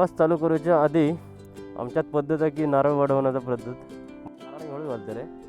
प्रवास चालू करूच्या आधी आमच्यात पद्धत आहे की नारळ वाढवण्याचा पद्धत. नारळ हळू घालते रे.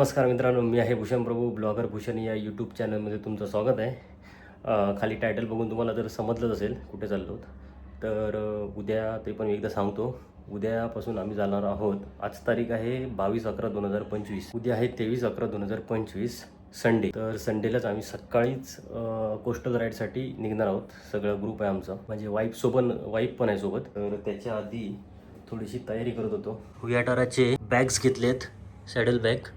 नमस्कार मित्रांनो मी आहे भूषण प्रभू ब्लॉगर भूषण या यूट्यूब चॅनलमध्ये तुमचं स्वागत आहे. खाली टायटल बघून तुम्हाला जर समजलंच असेल कुठे चाललो तर उद्या ते पण एकदा सांगतो. उद्यापासून आम्ही जाणार आहोत. आज तारीख आहे बावीस अकरा दोन हजार पंचवीस. उद्या आहे तेवीस अकरा दोन हजार पंचवीस संडे तर संडेलाच आम्ही सकाळीच कोस्टल राईडसाठी निघणार आहोत. सगळं ग्रुप आहे आमचा. म्हणजे वाईफ सोबत वाईफ पण आहे सोबत. तर त्याच्या आधी थोडीशी तयारी करत होतो. हुयाटाराचे बॅग्स घेतलेत सॅडल बॅग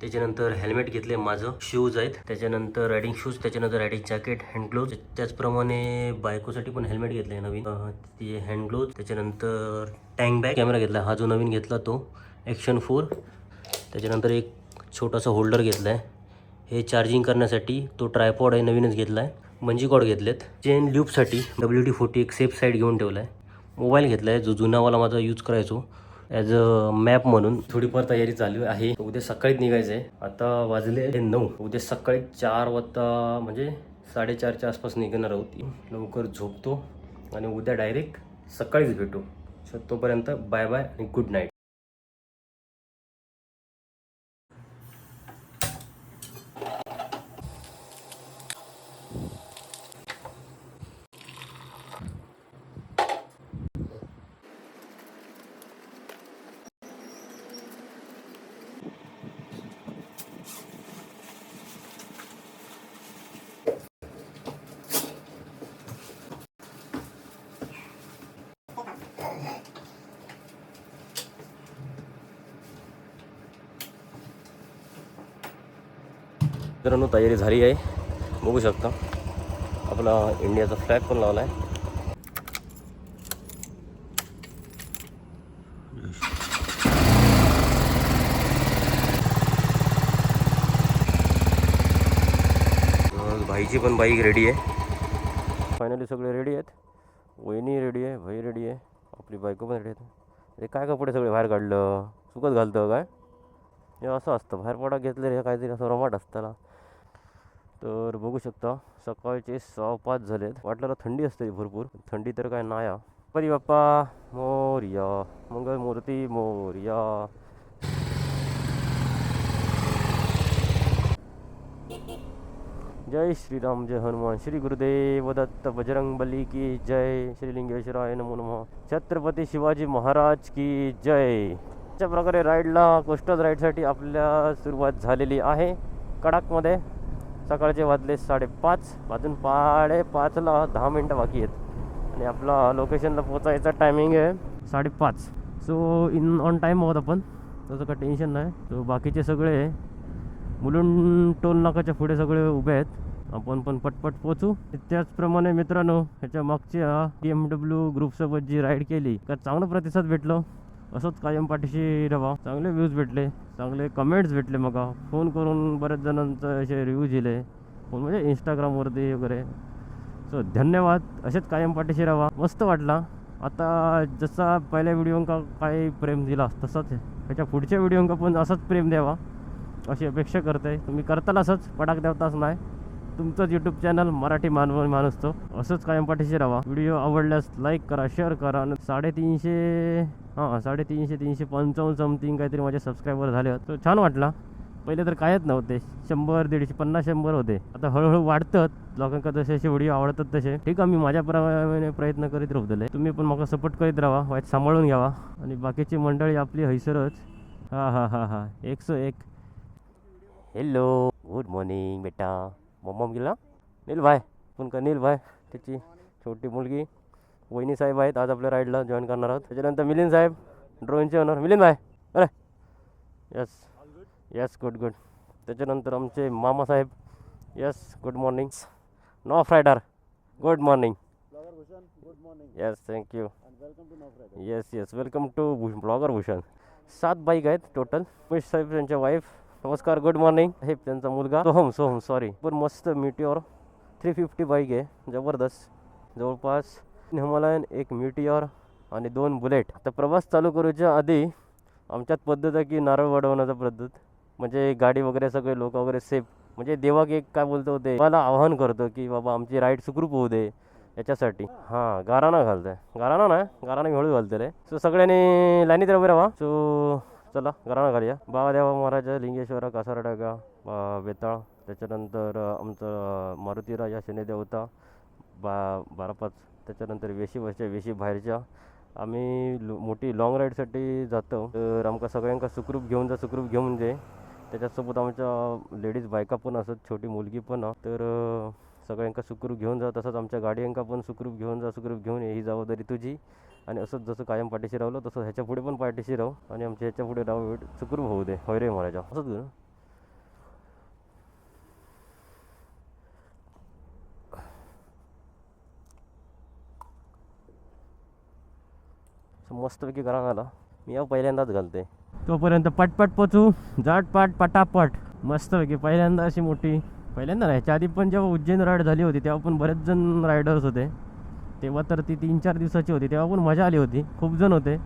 त्याच्यानंतर हेल्मेट घेतले माझं. शूज आहेत. त्याच्यानंतर रायडिंग शूज त्याच्यानंतर रायडिंग जॅकेट हँड ग्लोव्ज त्याचप्रमाणे बायकोसाठी पण हेल्मेट घेतले नवीन. ते हँड ग्लोव्ज त्याच्यानंतर टँक बॅग कॅमेरा घेतला. हा जो नवीन घेतला तो. ॲक्शन फोर त्याच्यानंतर एक छोटासा होल्डर घेतला आहे हे चार्जिंग करण्यासाठी तो ट्रायपॉड आहे नवीनच घेतला आहे मंजी कॉड घेतलेत. चेन ल्यूपसाठी डब्ल्यू डी फोर्टी एक सेफ साईड घेऊन ठेवला आहे मोबाईल घेतला आहे जो जुनावाला माझा यूज करायचो. ॲज अ मॅप म्हणून. थोडीफार तयारी चालू आहे. उद्या सकाळीच निघायचं आहे आता वाजले नऊ. उद्या सकाळी चार वाजता म्हणजे साडेचारच्या आसपास निघणार आहोत. लवकर झोपतो. आणि उद्या डायरेक्ट सकाळीच भेटू. सो तोपर्यंत बाय बाय आणि गुड नाईट मित्रांनो तयारी झाली आहे. बघू शकता. आपला इंडियाचा फ्लॅग पण लावला आहे भाईची पण बाईक रेडी आहे. फायनली सगळे रेडी आहेत. वहिनी रेडी आहे भाई रेडी आहे. आपली बायको पण रेडी आहेत ते काय कपडे सगळे बाहेर काढलं? सुकत घालतं काय? हे असं असतं. बाहेर पडा घेतलं रे काहीतरी असं रमाट असताना तर बघू शकता सकाळचे सहा पाच झालेत. वाटलं थंडी असते भरपूर. थंडी तर काय नाही परी बाप्पा मोर्या. मंगल मूर्ती मोर्या. जय श्रीराम जय हनुमान. श्री गुरुदेव दत्त बजरंग बली की जय. श्री लिंगेश्वराय नमो नमः. छत्रपती शिवाजी महाराज की जय. अशा प्रकारे राईडला कोस्टल राईडसाठी आपल्या सुरुवात झालेली आहे. कडाकमध्ये सकाळचे वाजले साडेपाच. वाजून पाडेपाचला दहा मिनटं बाकी आहेत. आणि आपला लोकेशनला पोचायचा टायमिंग आहे साडेपाच. सो इन ऑन टाईम आहोत आपण. तसं काय टेन्शन नाही. सो बाकीचे सगळे मुलुंड टोल नाकाच्या पुढे सगळे उभे आहेत. आपण पण पटपट पोचू त्याचप्रमाणे मित्रांनो ह्याच्या मागच्या बी एम डब्ल्यू ग्रुपसोबत जी राईड केली का चांगला प्रतिसाद भेटलो. असंच कायम पाठीशी रवा. चांगले व्ह्यूज भेटले चांगले कमेंट्स भेटले मका फोन करून बऱ्याच जणांचं असे रिव्ह्यू दिले. फोन म्हणजे इंस्टाग्रामवरती वगैरे. सो धन्यवाद. असेच कायम पाठीशी रवा. मस्त वाटला. आता जसा पहिल्या व्हिडिओंका काय प्रेम दिला तसंच त्याच्या पुढच्या व्हिडिओंका पण असंच प्रेम द्यावा. अशी अपेक्षा करते तुम्ही करताल असंच पडाक देवताच नाही. तुमचंच यूट्यूब चॅनल मराठी मानव माणूस तो असंच कायम पाठीशी राहा. व्हिडिओ आवडल्यास लाईक करा शेअर करा आणि साडेतीनशे हां साडेतीनशे तीनशे पंचावन्न समथिंग काहीतरी माझे सबस्क्रायबर झाले. तो छान वाटला. पहिले तर कायच नव्हते. शंभर दीडशे पन्नास शंभर होते. आता हळूहळू वाढतात. लोकांका जसे असे व्हिडिओ आवडतात तसे. ठीक आहे मी माझ्या प्रमाणे प्रयत्न करीत राहतले तुम्ही पण मला सपोर्ट करीत राहा. वाईट सांभाळून घ्यावा आणि बाकीची मंडळी आपली हैसरच. हां हां हां हां. एकसो एक. हॅलो गुड मॉर्निंग बेटा. मम्मा गेला. नील भाय पण का नील भाय त्याची छोटी मुलगी वहिनी साहेब आहेत आज आपल्या राईडला जॉईन करणार आहोत. त्याच्यानंतर मिलिंद साहेब ड्रॉईंगचे ओनर मिलिंद भाई अरे! यस यस गुड गुड त्याच्यानंतर आमचे मामा साहेब यस गुड मॉर्निंग नॉ फ्रायडर good morning yes thank you yes yes welcome to blogger Bhushan सात बाईक आहेत टोटल उमेश साहेब त्यांच्या वाईफ नमस्कार गुड मॉर्निंग हे त्यांचा मुलगा. सोहम सोहम सॉरी पण मस्त मिटिओर थ्री फिफ्टी बाईक आहे. जबरदस्त. जवळपास हिमालयन एक मिटिओर आणि दोन बुलेट आता प्रवास चालू करूच्या आधी आमच्यात पद्धत आहे की नारळ वाढवण्याचा पद्धत. म्हणजे गाडी वगैरे सगळे लोक वगैरे सेफ म्हणजे देवाक एक काय बोलतो ते मला आवाहन करतो की बाबा आमची राईड सुखरूप होऊ दे याच्यासाठी. हां गाराणा घालतंय. गाराणा ना? गाराणा हळू घालतो रे. सो सगळ्यांनी लाईनीत उभे राहा. सो चला गाराणा घालूया. बाबादेवा महाराज लिंगेश्वरा कासारडागा बेताळ त्याच्यानंतर आमचं मारुतीराजा शनिदेवता बा बारा पाच त्याच्यानंतर वेशी वरच्या वेशी बाहेरच्या. आम्ही लो- मोठी लाँग राईडसाठी जातो. तर आमका सगळ्यांका सुखरूप घेऊन जा सुखरूप घेऊन जे त्याच्यासोबत आमच्या लेडीज बायका पण असत छोटी मुलगी पण. तर सगळ्यांका सुखरूप घेऊन जा तसंच आमच्या गाड्यांका पण सुखरूप घेऊन जा सुखरूप घेऊन ये ही जबाबदारी तुझी. आणि असंच जसं कायम पाठीशी राहिलो तसं ह्याच्या पुढे पण पाठीशी राहू आणि आमच्या ह्याच्या पुढे राहू सुखरूप होऊ दे. होय रे महाराजा. असंच घेऊ मस्तपैकी करा आला मी या पहिल्यांदाच घालते. तोपर्यंत पटपट पोचू. जाटपाट पटापट. मस्तपैकी पहिल्यांदा अशी मोठी. पहिल्यांदा नाही ह्याच्या आधी पण जेव्हा उज्जैन राईड झाली होती तेव्हा पण बरेच जण रायडर्स होते. तेव्हा तर ती तीन चार दिवसाची होती तेव्हा पण मजा आली होती. खूप जण होते.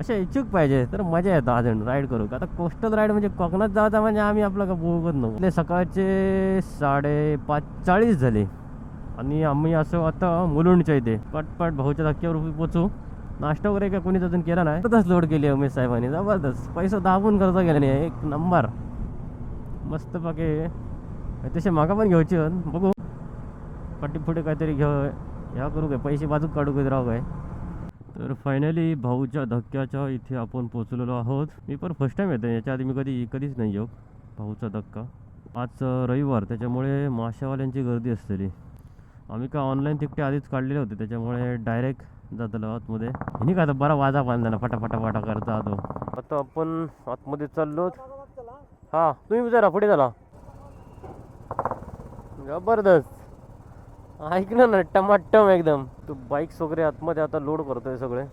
असे इच्छुक पाहिजे तर मजा येतं दहा जण राईड करू आता कोस्टल राईड म्हणजे कोकणात जायचा म्हणजे आम्ही आपलं का बघत नव्हतो आपले सकाळचे साडेपाच चाळीस झाले. आणि आम्ही असं आता मुलुंडच्या इथे पटपट भाऊच्या धक्क्यावर पोचू. नाश्ता वगैरे काय कोणीच अजून केला नाही. तसंच लोड केली उमेश साहेबांनी जबरदस्त. पैसा दाबून खर्च केला नाही. एक नंबर मस्त पाके तसे मागा पण घ्यायची बघू. पाठी पुढे काहीतरी घेऊ ह्या करू काय? पैसे बाजूक काढू काय राहू काय? तर फायनली भाऊच्या धक्क्याच्या इथे आपण पोचलेलो आहोत. मी पण फर्स्ट टाईम येतो याच्या आधी मी कधी कधीच नाही येऊ. भाऊचा धक्का. आज रविवार. त्याच्यामुळे माशावाल्यांची गर्दी असतेली आम्ही का ऑनलाईन तिकटे आधीच काढलेले होते. त्याच्यामुळे डायरेक्ट जातलो आतमध्ये हिनी का आता बरा वाजा बांधला फटा फटा फटा करता आतो आता आपण आतमध्ये चाललो हा तुम्ही जरा पुढे झाला जबरदस्त. ऐक ना ना टमाटम एकदम. तू बाईक्स वगैरे आतमध्ये आता लोड करतोय सगळे.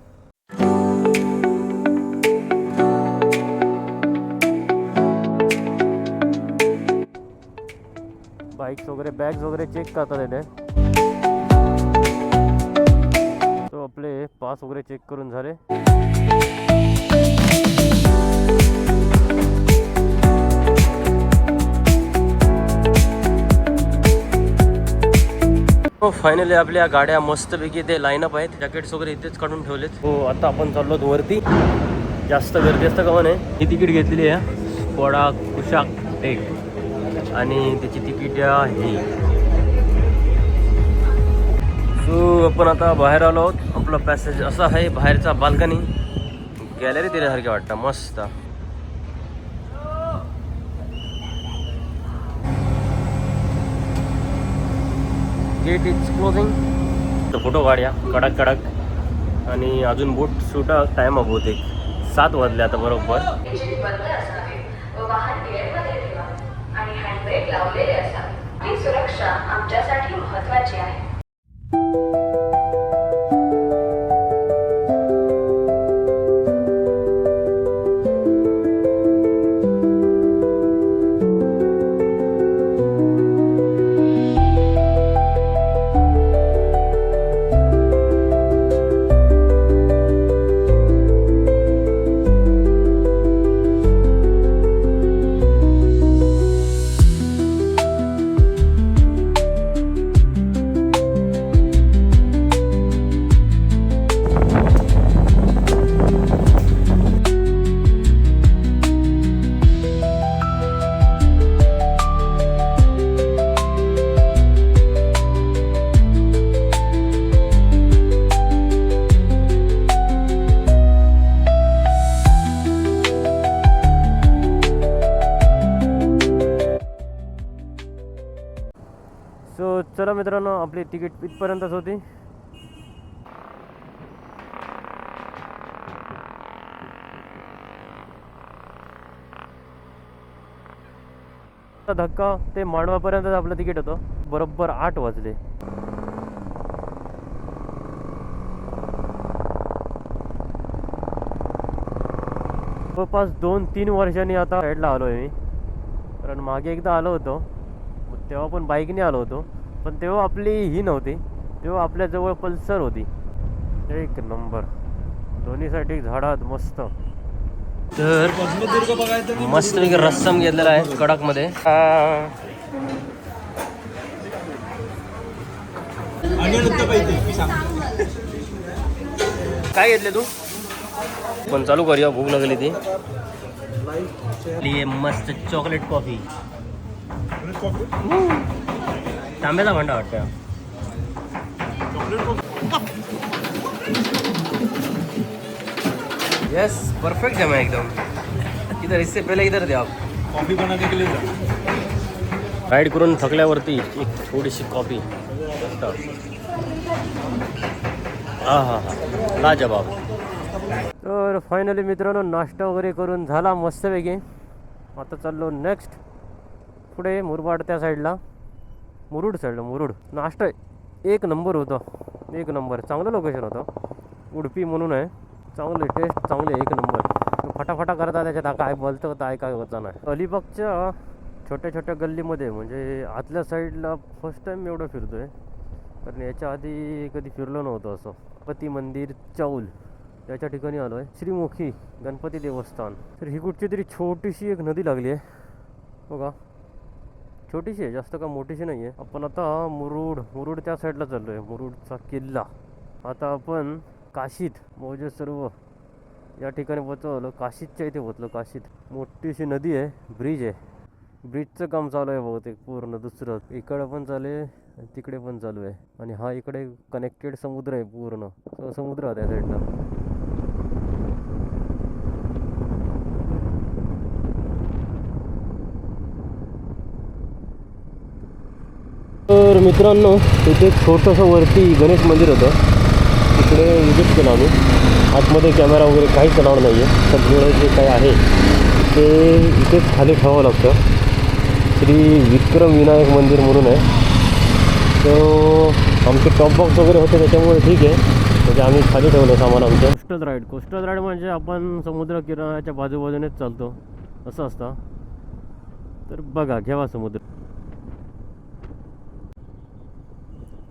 बाईक्स वगैरे बॅग्स वगैरे चेक करतात येते तो आपले पास वगैरे चेक करून झाले. हो फायनली आपल्या गाड्या मस्तपैकी ते लाईनअप आहेत. जॅकेट्स वगैरे इथेच काढून ठेवलेत. हो आता आपण चाललो वरती. जास्त गर्दी असतं का हो, म्हणे ही तिकीट घेतलेली आहे स्कोडा कुशाक एक आणि त्याची तिकीट आहे. सो आपण आता बाहेर आलो आहोत. आपला पॅसेज असा आहे बाहेरचा बाल्कनी. गॅलरी दिल्यासारखे वाटतं मस्त. गेट इज क्लोजिंग तर फोटो काढूया. कडक कडक. आणि अजून बूट शूट टाईम बहुतेक. सात वाजले आता बरोबर. सुरक्षा आमच्यासाठी महत्वाची आहे. मित्रांनो आपली तिकीट इथपर्यंतच होती. धक्का ते मांडवापर्यंतच आपलं तिकीट होतं. बरोबर आठ वाजले. जवळपास दोन तीन वर्षांनी आता साईडला आलो आहे मी. कारण मागे एकदा आलो होतो. तेव्हा पण बाईकने आलो होतो. पण तेव्हा आपली ही नव्हती. तेव्हा आपल्याजवळ पल्सर होती. एक नंबर. दोन्हीसाठी झाडात मस्त. तर मस्त मी रस्सम घेतलेला आहे कडकमध्ये काय घेतले तू? पण चालू करूया भूक लागली ती. मस्त चॉकलेट कॉफी तांब्याचा भांडा वाटतं. यस परफेक्ट जमा एकदम. इधर इससे पहले इधर दे आप. कॉफी बनाने के लिए राईड करून थकल्यावरती एक थोडीशी कॉफी हा हा हा. लाजबाब तर फायनली मित्रांनो नाश्ता वगैरे करून झाला मस्तपैकी. आता चाललो नेक्स्ट पुढे मुरबाड त्या साईडला मुरुड साईडला मुरुड. नाश्ता एक नंबर होतं. एक नंबर. चांगलं लोकेशन होतं. उडपी म्हणून आहे. चांगले टेस्ट चांगले एक नंबर. फटाफटा करता त्याच्यात काय बोलतं काय काय होतं नाही अलिबागच्या छोट्या छोट्या गल्लीमध्ये म्हणजे आतल्या साईडला फर्स्ट टाईम एवढं फिरतो आहे कारण याच्या आधी कधी फिरलो नव्हतं असं. पती मंदिर चौल याच्या ठिकाणी आलो आहे श्रीमुखी गणपती देवस्थान. तर ही कुठची तरी छोटीशी एक नदी लागली आहे. बघा. छोटीशी आहे जास्त का मोठीशी नाही आहे. आपण आता मुरुड मुरुड त्या साईडला चाललो आहे मुरुडचा किल्ला. आता आपण काशीत मौजे सर्व या ठिकाणी पोचवलं काशीतच्या इथे पोचलो काशीत मोठीशी नदी आहे ब्रिज आहे. ब्रिजचं काम चालू आहे बहुतेक पूर्ण दुसरं. इकडं पण चालू आहे तिकडे पण चालू आहे. आणि हा इकडे कनेक्टेड समुद्र आहे पूर्ण. समुद्र आहे त्या साईडला तर मित्रांनो इथे छोटंसं वरती गणेश मंदिर होतं. तिकडे विजिट केलं आम्ही. आतमध्ये कॅमेरा वगैरे काहीच अलाउड नाही आहे सगळं जे काही आहे ते इथेच खाली ठेवावं लागतं. श्री विक्रम विनायक मंदिर म्हणून आहे. तो आमचे टॉप बॉक्स वगैरे होते त्याच्यामुळे ठीक आहे. म्हणजे आम्ही खाली ठेवलं सामान आमचं. कोस्टल राईड कोस्टल राईड म्हणजे आपण समुद्र किनाऱ्याच्या बाजूबाजूनेच चालतो. असं असतं. तर बघा घ्यावा समुद्र.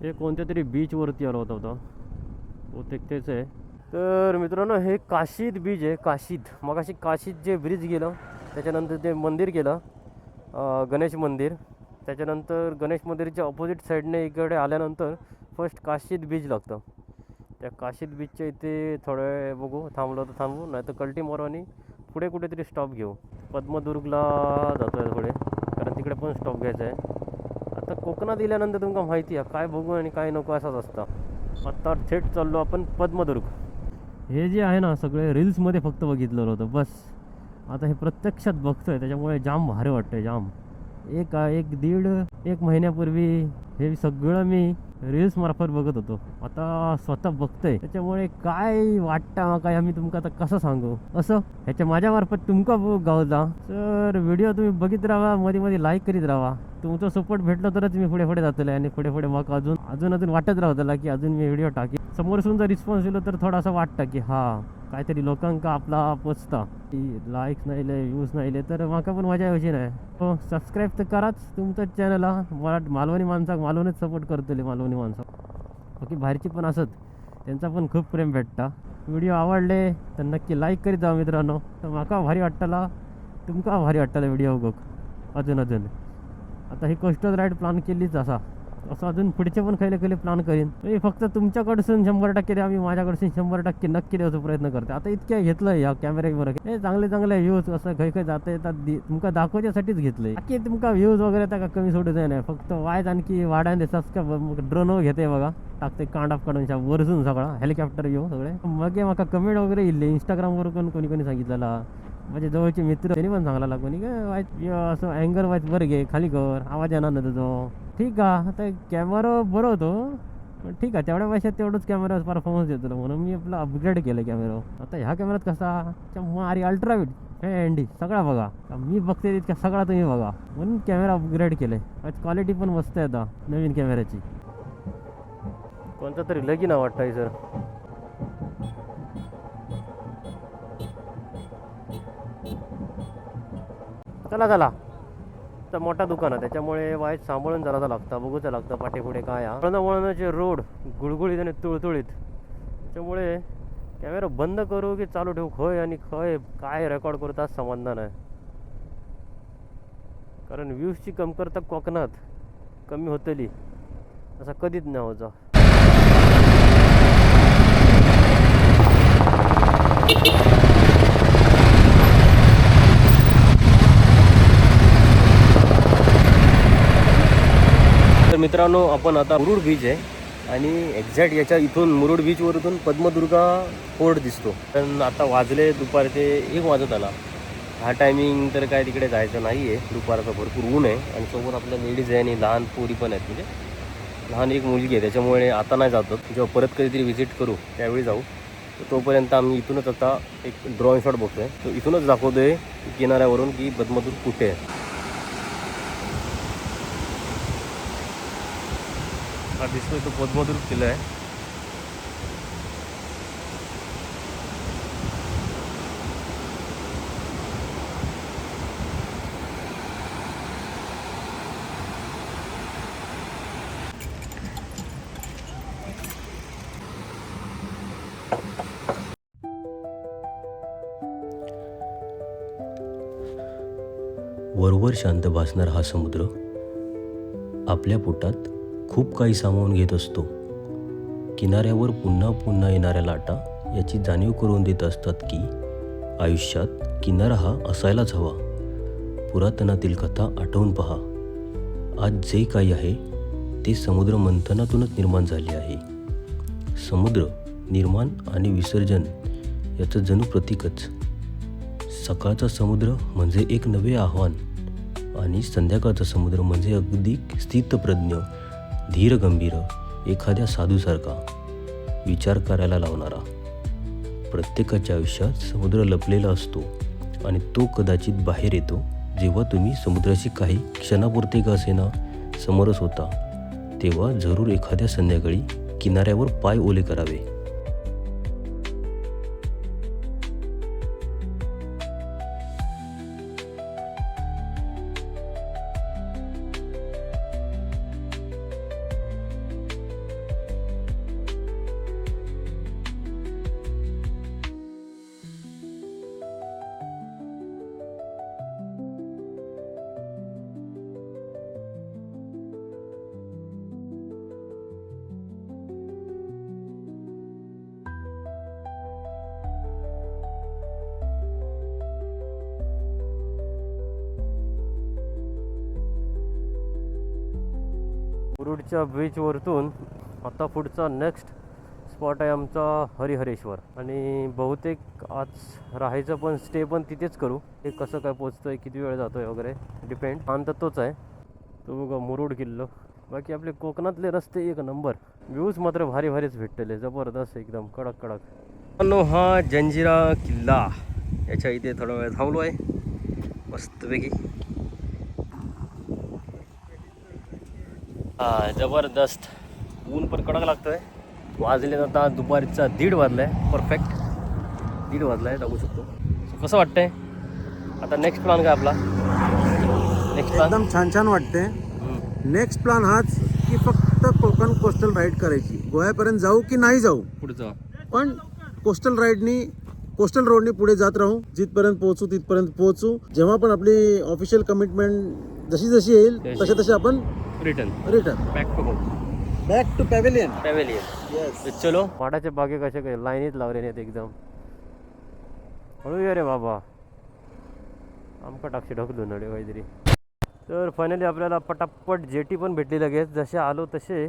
हे कोणत्या तरी बीचवरती आलो होता होता बहुतेक तेच आहे. तर मित्रांनो हे काशीद बीच आहे काशीद. मग अशी काशीद जे ब्रिज गेलं त्याच्यानंतर ते मंदिर गेलं गणेश मंदिर. त्याच्यानंतर गणेश मंदिरच्या ऑपोजिट साईडने इकडे आल्यानंतर फर्स्ट काशीद बीच लागतं. त्या काशीद बीचच्या इथे थोडं बघू थांबलो तर थांबू नाही तर कल्टी मारू आणि पुढे कुठेतरी स्टॉप घेऊ. पद्मदुर्गला जातो आहे थोडे कारण तिकडे पण स्टॉप घ्यायचा आहे. आता कोकणात दिल्यानंतर तुमका माहिती आहे काय बघू आणि काय नको असंच असतं. आत्ता थेट चाललो आपण पद्मदुर्ग. हे जे आहे ना सगळे रील्समध्ये फक्त बघितलेलं होतं बस. आता हे प्रत्यक्षात बघतोय त्याच्यामुळे जाम भारी वाटतंय जाम. एक एक दीड एक महिन्यापूर्वी हे सगळं मी रील्स मार्फत बघत होतो. आता स्वतः बघतोय. त्याच्यामुळे काय वाटतं काय आम्ही तुमका आता कसं सांगू? असं? ह्याच्या माझ्यामार्फत तुमका गावता गावला तर व्हिडिओ तुम्ही बघित राहा मध्ये मध्ये लाईक करीत राहा. तुमचा सपोर्ट भेटला तरच मी पुढे पुढे जातले आणि पुढे पुढे मग अजून अजून अजून वाटत राहतला की अजून मी व्हिडिओ टाकी समोरसून जर रिस्पॉन्स दिलो तर थोडासा वाटतं की हा काहीतरी लोकांका आपला पोचता. की लाईक्स नाहीले व्ह्यूज नाहीले तर म्हाका पण मजा येऊची नाही हो सबस्क्राईब तर कराच तुमच्या चॅनला मला मालवणी माणसाक मालवणीच सपोर्ट करतले मालवणी माणसाक. बाकी बाहेरची पण असत. त्यांचा पण खूप प्रेम भेटता. व्हिडिओ आवडले तर नक्की लाईक करीत जा मित्रांनो. तर म्हाका भारी वाटताला. तुमका भारी वाटताला व्हिडिओ बघ अजून अजून. आता ही कोस्टल राईड प्लॅन केलीच असा. असं अजून पुढचे पण खैले खैले प्लॅन करीन. मी फक्त तुमच्याकडसून शंभर टक्के द्या मी माझ्याकडसून शंभर टक्के नक्की द्यायचा प्रयत्न करते. आता इतक्या घेतलं या कॅमेऱ्यावर हे चांगले चांगले व्ह्यूज असं खै खै जाता येतात तुमका दाखवण्यासाठीच घेतलंय. बाकी तुमका व्ह्यूज वगैरे त्या कमी सोडू नाही फक्त वायच आणखी वाढायला का ड्रोन घेते बघा. टाकते कांडाप काढून वरसून सगळा हेलिकॉप्टर येऊ सगळे. मग हे म्हाका कमेंट वगैरे इल्ले इंस्टाग्रामवर कोण कोणी कोणी सांगितलेला. माझे जवळचे मित्र त्यांनी पण सांगायला लागून का असं अँगर वाईज बरं घे खाली कर आवाज येणार ना तुझं. ठीक आहे आता कॅमेरा बरं होतो पण ठीक आहे तेवढ्या पैशात तेवढंच कॅमेरा परफॉर्मन्स देतो म्हणून मी आपला अपग्रेड केलं कॅमेरा आता ह्या कॅमेरात कसा? मारी अल्ट्राविट हे अँडी सगळा बघा. मी बघते तितक्या सगळा तुम्ही बघा. म्हणून कॅमेरा अपग्रेड केले क्वालिटी पण मस्त आहे आता नवीन कॅमेऱ्याची कोणता तरी लगीन वाटतं सर चला चला. तर मोठा दुकान आहे त्याच्यामुळे वाईट सांभाळून जरा लागतं बघूच लागतं पाठीपुढे काय हा वळण वळणाचे रोड गुळगुळीत आणि तुळतुळीत. त्याच्यामुळे कॅमेरा बंद करू की चालू ठेवू? खय आणि खय काय रेकॉर्ड करू तास समाधान नाही. कारण व्ह्यूजची कमतरता कोकणात कमी होतली. असं कधीच नाही होता. मित्रांनो आपण आता मुरुड बीच आहे आणि एक्झॅक्ट याच्या इथून मुरुड बीचवरून पद्मदुर्गा फोर्ट दिसतो. पण आता वाजले दुपारचे एक वाजत आला. हा टायमिंग तर काय तिकडे जायचं नाही आहे दुपारचं भरपूर ऊन आहे आणि सोबत आपल्या लेडीज आहे आणि लहान पोरी पण आहेत. म्हणजे लहान एक मुलगी आहे. त्याच्यामुळे आता नाही जातो जेव्हा परत कधीतरी व्हिजिट करू त्यावेळी जाऊ. तोपर्यंत आम्ही इथूनच आता एक ड्रॉइंग शॉट बघतोय. तो इथूनच दाखवतोय किनाऱ्यावरून की पद्मदुर्ग कुठे आहे. हा दिसतोय तो पद्मदुर्ग किल्ला आहे वरवर शांत भासणार हा समुद्र आपल्या पोटात खूप काही सामावून घेत असतो. किनाऱ्यावर पुन्हा पुन्हा येणाऱ्या लाटा याची जाणीव करून देत असतात की आयुष्यात किनारा हा असायलाच हवा. पुरातनातील कथा आठवून पहा. आज जे काही आहे ते समुद्र मंथनातूनच निर्माण झाले आहे. समुद्र निर्माण आणि विसर्जन याचं जणू प्रतीकच. सकाळचा समुद्र म्हणजे एक नवे आव्हान आणि संध्याकाळचा समुद्र म्हणजे अगदी स्थितप्रज्ञ. धीरगंभीर एखाद्या साधूसारखा विचार करायला लावणारा. प्रत्येकाच्या आयुष्यात समुद्र लपलेला असतो आणि तो कदाचित बाहेर येतो जेव्हा तुम्ही समुद्राशी काही क्षणापुरते का असेना समरस होता तेव्हा जरूर एखाद्या संध्याकाळी किनाऱ्यावर पाय ओले करावे. मुरुडच्या बीचवरतून आता पुढचा नेक्स्ट स्पॉट आहे आमचा हरिहरेश्वर. आणि बहुतेक आज राहायचं पण स्टे पण तिथेच करू. ते कसं काय पोचतोय किती वेळ जातोय वगैरे डिपेंड शांत तोच आहे. तो बघा मुरुड किल्लो. बाकी आपले कोकणातले रस्ते एक नंबर व्ह्यूज मात्र भारी भारीच भेटलेले. जबरदस्त एकदम कडक कडक. मित्रांनो, हा जंजिरा किल्ला. याच्या इथे थोडा वेळ थांबलो आहे मस्तपैकी. जबरदस्त. ऊन पण कडक लागतोय. वाजले आता दुपारचा दीड वाजलाय. परफेक्ट दीड वाजलाय जाऊ शकतो. कसं वाटतंय? आता नेक्स्ट प्लॅन काय आपला? नेक्स्ट प्लॅन एकदम छान छान वाटते नेक्स्ट प्लॅन हाच की फक्त कोकण कोस्टल राईड करायची. गोव्यापर्यंत जाऊ की नाही जाऊ? पुढचं पण कोस्टल राईडनी कोस्टल रोडनी पुढे जात राहू. जिथपर्यंत पोहोचू तिथपर्यंत पोहोचू. जेव्हा पण आपली ऑफिशियल कमिटमेंट जशी जशी येईल. तसे तसे आपण return return back to home back to pavilion pavilion yes चलो. वाडाचे बागे कसे काय? लाईनीत लावले नाहीत एकदम. हळू ये रे बाबा. आमका टाकशी ढकलू नडे काहीतरी. तर फायनली आपल्याला पटापट जेटी पण भेटली लगेच. जसे आलो तसे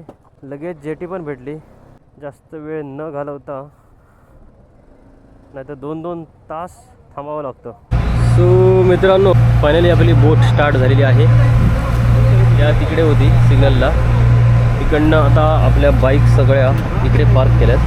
लगेच जेटी पण भेटली. जास्त वेळ न घालवता. नाही तर दोन दोन तास थांबावं लागतं. मित्रांनो फायनली आपली बोट स्टार्ट झालेली आहे. या तिकडे होती सिग्नलला. तिकडनं आता आपल्या बाईक सगळ्या इकडे पार्क केल्यात.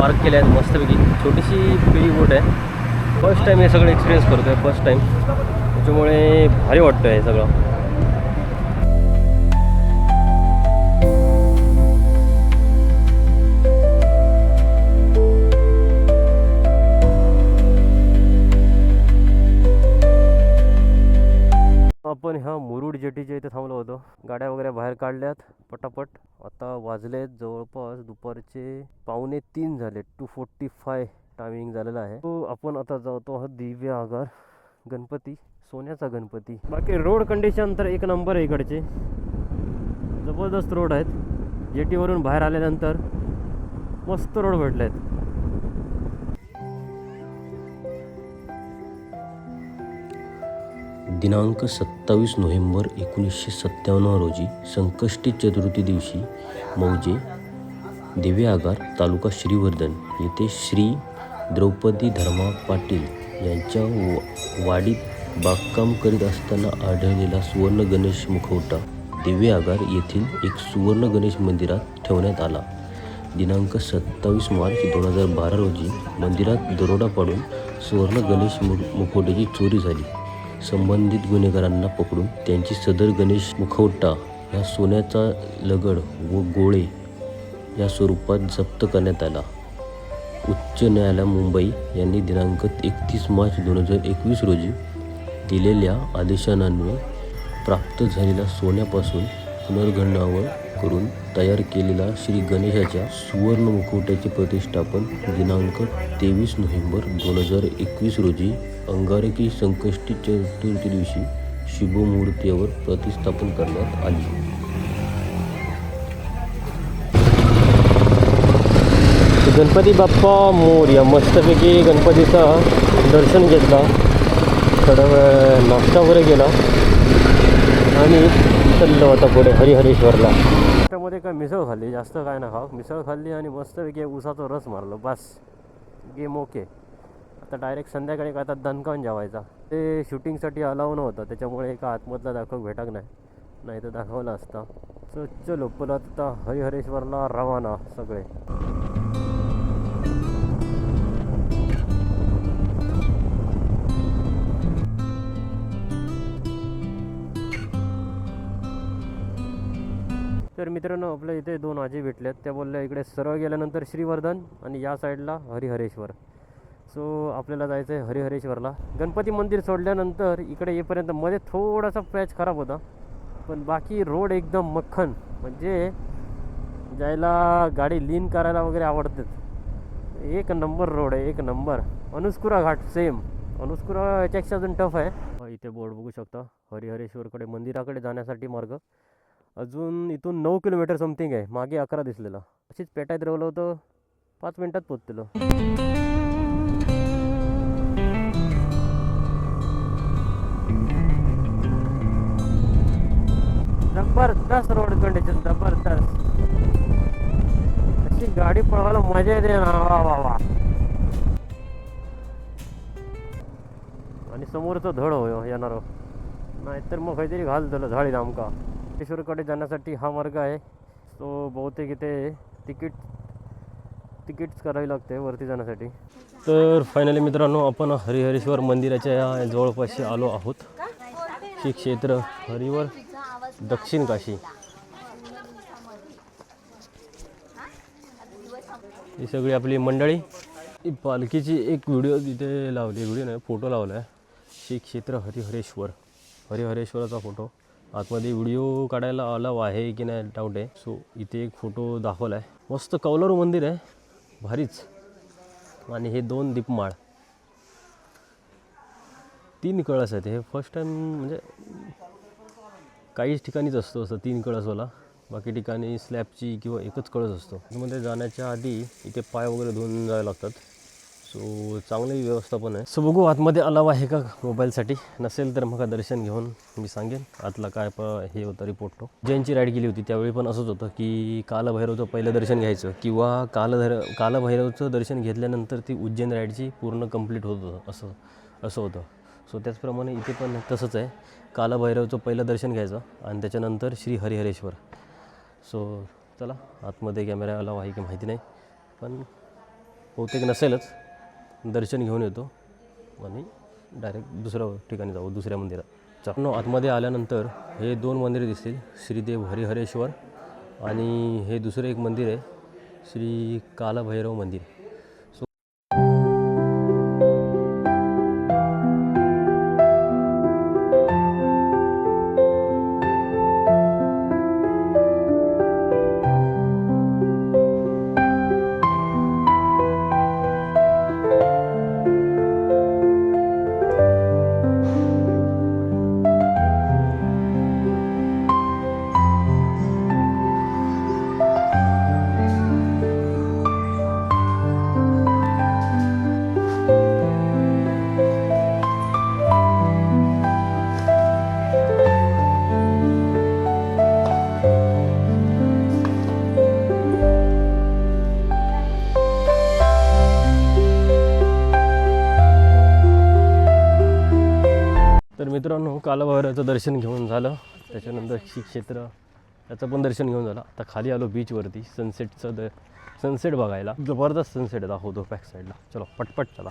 पार्क केल्या आहेत मस्तपैकी. छोटीशी पिळी बोट आहे. फर्स्ट टाईम हे सगळं एक्सपिरियन्स करतो आहे फर्स्ट टाईम त्याच्यामुळे भारी वाटतं हे सगळं. आपण ह्या मुरुड जेटीच्या इथे थांबलो होतो. गाड्या वगैरे बाहेर काढल्यात पटापट. वाजले आहेत जवळपास दुपारचे पावणे तीन झाले. टू फोर्टी फाय टायमिंग झालेला आहे. तो आपण आता जातो आहोत दिव्य आगार. गणपती सोन्याचा गणपती. बाकी रोड कंडिशन तर एक नंबर आहे इकडचे. जबरदस्त रोड आहेत. जेटीवरून बाहेर आल्यानंतर मस्त रोड भेटले आहेत दिनांक सत्तावीस नोव्हेंबर एकोणीसशे सत्त्याण्णव रोजी संकष्टी चतुर्थी दिवशी मौजे देवेआगार तालुका श्रीवर्धन येथे श्री द्रौपदी धर्मा पाटील यांच्या व- वाडीत बागकाम करीत असताना आढळलेला सुवर्ण गणेश मुखवटा देवेआगार येथील एक सुवर्ण गणेश मंदिरात ठेवण्यात आला. दिनांक सत्तावीस मार्च दोन हजार बारा रोजी मंदिरात दरोडा पाडून सुवर्ण गणेश मु मुखवट्याची चोरी झाली. संबंधित गुन्हेगारांना पकडून त्यांची सदर गणेश मुखवटा ह्या सोन्याचा लगड व गोळे या स्वरूपात जप्त करण्यात आला. उच्च न्यायालय मुंबई यांनी दिनांक एकतीस मार्च दोन हजार एकवीस रोजी दिलेल्या आदेशान्वये प्राप्त झालेल्या सोन्यापासून पुनर्गणनावर करून तयार केलेला श्री गणेशाच्या सुवर्ण मुखवट्याचे प्रतिष्ठापन दिनांक तेवीस नोव्हेंबर दोन हजार एकवीस रोजी अंगारकी संकष्टी चतुर्थी दिवशी शुभमूर्तीवर प्रतिस्थापन करण्यात आली. गणपती बाप्पा मोर्या मस्तपैकी गणपतीचा दर्शन घेतला. थोडा वेळ नाश्ता वगैरे केला. आणि चाललो आता पुढे हरिहरेश्वरला. काय मिसळ खाल्ली? जास्त काय ना खाऊ. मिसळ खाल्ली आणि मस्तपैकी उसाचा रस मारलो. बस. गेम ओके आता डायरेक्ट संध्याकाळी काय आता दणकावून जेवायचा. ते शूटिंगसाठी अलाव नव्हतं. त्याच्यामुळे एका आतमधला दाखव भेटक नाही. नाही तर दाखवला असता. सो चलो परत आता हरिहरेश्वरला रवाना सगळे. तर मित्रांनो आपल्या इथे दोन आजी भेटल्यात त्या बोलल्या इकडे सरळ गेल्यानंतर श्रीवर्धन आणि या साईडला हरिहरेश्वर. सो आपल्याला जायचं आहे हरिहरेश्वरला. गणपती मंदिर सोडल्यानंतर इकडे येईपर्यंत मध्ये थोडासा पॅच खराब होता. पण बाकी रोड एकदम मक्खन म्हणजे जायला गाडी लीन करायला वगैरे आवडतात एक नंबर रोड आहे एक नंबर. अनुस्कुरा घाट सेम अनुस्कुरा याच्यापेक्षा अजून टफ आहे. इथे बोर्ड बघू शकता. हरिहरेश्वरकडे मंदिराकडे जाण्यासाठी मार्ग. अजून इथून नऊ किलोमीटर समथिंग आहे. मागे अकरा दिसलेलं. अशीच पेटायत रवलं होतं. पाच मिनिटात पोचलेलो जबरदस्त रोड कंडिशन जबरदस्त. अशी गाडी पळवायला मजा येते ना. वा वा वा. आणि समोरचं धड होय येणार. नाहीतर मग काहीतरी घाल झालं झाडी आमका मुक्तेश्वरकडे जाण्यासाठी हा मार्ग आहे. तो बहुतेक इथे तिकीट तिकीट्स करावी लागते वरती जाण्यासाठी. तर फायनली मित्रांनो आपण हरिहरेश्वर मंदिराच्या या जवळपासशी आलो आहोत. श्री क्षेत्र हरिवर दक्षिण काशी. ही सगळी आपली मंडळी. ही पालखीची एक व्हिडिओ तिथे लावली व्हिडिओ नाही फोटो लावला आहे. श्री क्षेत्र हरिहरेश्वर हरिहरेश्वराचा फोटो आतमध्ये व्हिडिओ काढायला अलाव आहे की नाही डाऊट आहे. सो इथे एक फोटो दाखवला आहे मस्त कौलारू मंदिर आहे. भारीच. आणि हे दोन दीपमाळ. तीन कळस आहेत. हे फर्स्ट टाईम म्हणजे काहीच ठिकाणीच असतो असं तीन कळसवाला. बाकी ठिकाणी स्लॅबची किंवा एकच कळस असतो. मध्ये जाण्याच्या आधी इथे पाय वगैरे धुवून जावे लागतात. सो चांगली व्यवस्था पण आहे. सो बघू आतमध्ये अलाव आहे का मोबाईलसाठी. नसेल तर मग दर्शन घेऊन मी सांगेन. आतला काय प हे होतं रिपोर्ट तो. जैनची राईड गेली होती त्यावेळी पण असंच होतं की कालभैरवचं पहिलं दर्शन घ्यायचं किंवा कालधर कालभैरवचं दर्शन घेतल्यानंतर ती उज्जैन राईडची पूर्ण कंप्लीट होत होतं असं असं होतं. सो त्याचप्रमाणे इथे पण तसंच आहे. कालभैरवचं पहिलं दर्शन घ्यायचं आणि त्याच्यानंतर श्री हरिहरेश्वर. सो चला आतमध्ये कॅमेरा अलाव आहे की माहिती नाही. पण बहुतेक नसेलच. दर्शन घेऊन येतो. आणि डायरेक्ट दुसऱ्या ठिकाणी जाऊ दुसऱ्या मंदिरात. चलो आतमध्ये आल्यानंतर हे दोन मंदिरे दिसतील. श्रीदेव हरिहरेश्वर आणि हे दुसरं एक मंदिर आहे श्री कालभैरव मंदिर. कालभैरवचं दर्शन घेऊन झालं. त्याच्यानंतर श्री क्षेत्र त्याचं पण दर्शन घेऊन झालं. आता खाली आलो बीचवरती सनसेटचं द सनसेट बघायला. जबरदस्त सनसेट दाखवतो बॅक साईडला चलो पटपट चला.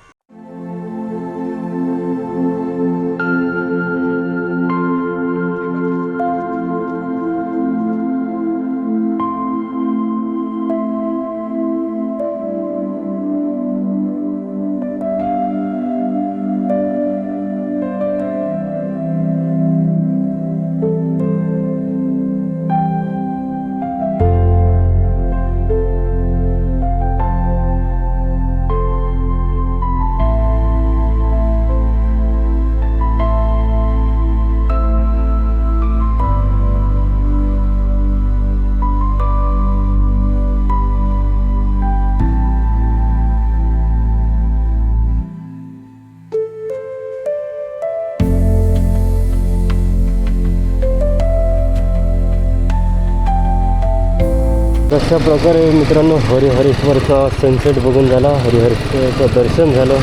अशा प्रकारे मित्रांनो हरिहरेश्वरचा सनसेट बघून झाला. हरिहरेश्वरचं दर्शन झालं.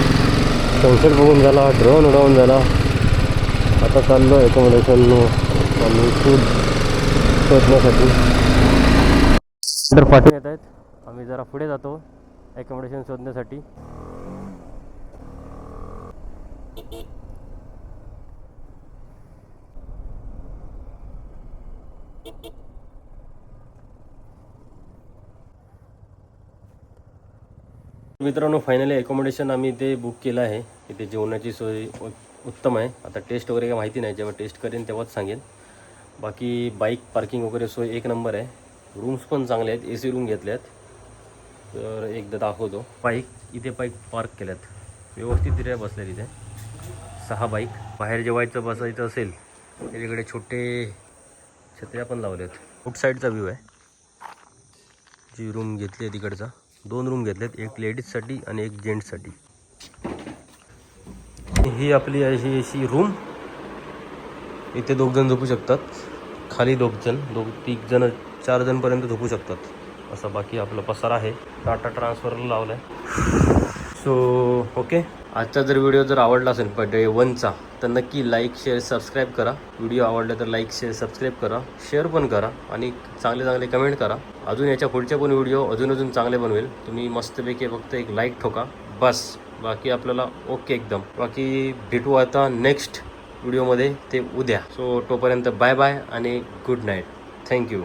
सनसेट बघून झाला ड्रोन उडवून झाला. आता चाललो अकोमोडेशन आणि फूड शोधण्यासाठी. तर पाठवून येत आहेत. आम्ही जरा पुढे जातो अकोमोडेशन शोधण्यासाठी. मित्रांनो फायनली अकोमोडेशन आम्ही ते बुक केलं आहे. इथे जेवणाची सोय उत्तम आहे. आता टेस्ट वगैरे काही माहिती नाही. जेव्हा टेस्ट करेन तेव्हाच सांगेन. बाकी बाईक पार्किंग वगैरे सोय एक नंबर आहे. रूम्स पण चांगले आहेत. ए सी रूम घेतल्या आहेत तर एकदा दाखवतो. बाईक इथे बाईक पार्क केल्यात. व्यवस्थितरित्या बसल्या तिथे सहा बाईक बाहेर जेवायचं बसायचं असेल त्याच्याकडे छोटे छत्र्या पण लावल्या आहेत आउटसाईडचा व्ह्यू आहे. जी रूम घेतली आहे तिकडचा. दोन रूम घेतलेत एक लेडीजसाठी आणि एक जेंट्ससाठी. ही आपली अशी अशी रूम. इथे दोघ जण झोपू शकतात. खाली दोघजण दोघ तीन जण चार जणपर्यंत झोपू शकतात. असा बाकी आपला पसार आहे. टाटा ट्रान्सफरला लावला आहे सो ओके आजचा जर व्हिडिओ जर आवडला असेल पण डे वनचा तर नक्की लाईक शेअर सबस्क्राईब करा. व्हिडिओ आवडला तर लाईक शेअर सबस्क्राईब करा. शेअर पण करा आणि चांगले चांगले कमेंट करा. अजून याच्या पुढचे पण व्हिडिओ अजून अजून चांगले बनवेल. तुम्ही मस्तपैकी फक्त एक लाईक ठोका. बस. बाकी आपल्याला ओके एकदम. बाकी भेटू आता नेक्स्ट व्हिडिओमध्ये ते उद्या. सो तोपर्यंत बाय बाय आणि गुड नाईट थँक्यू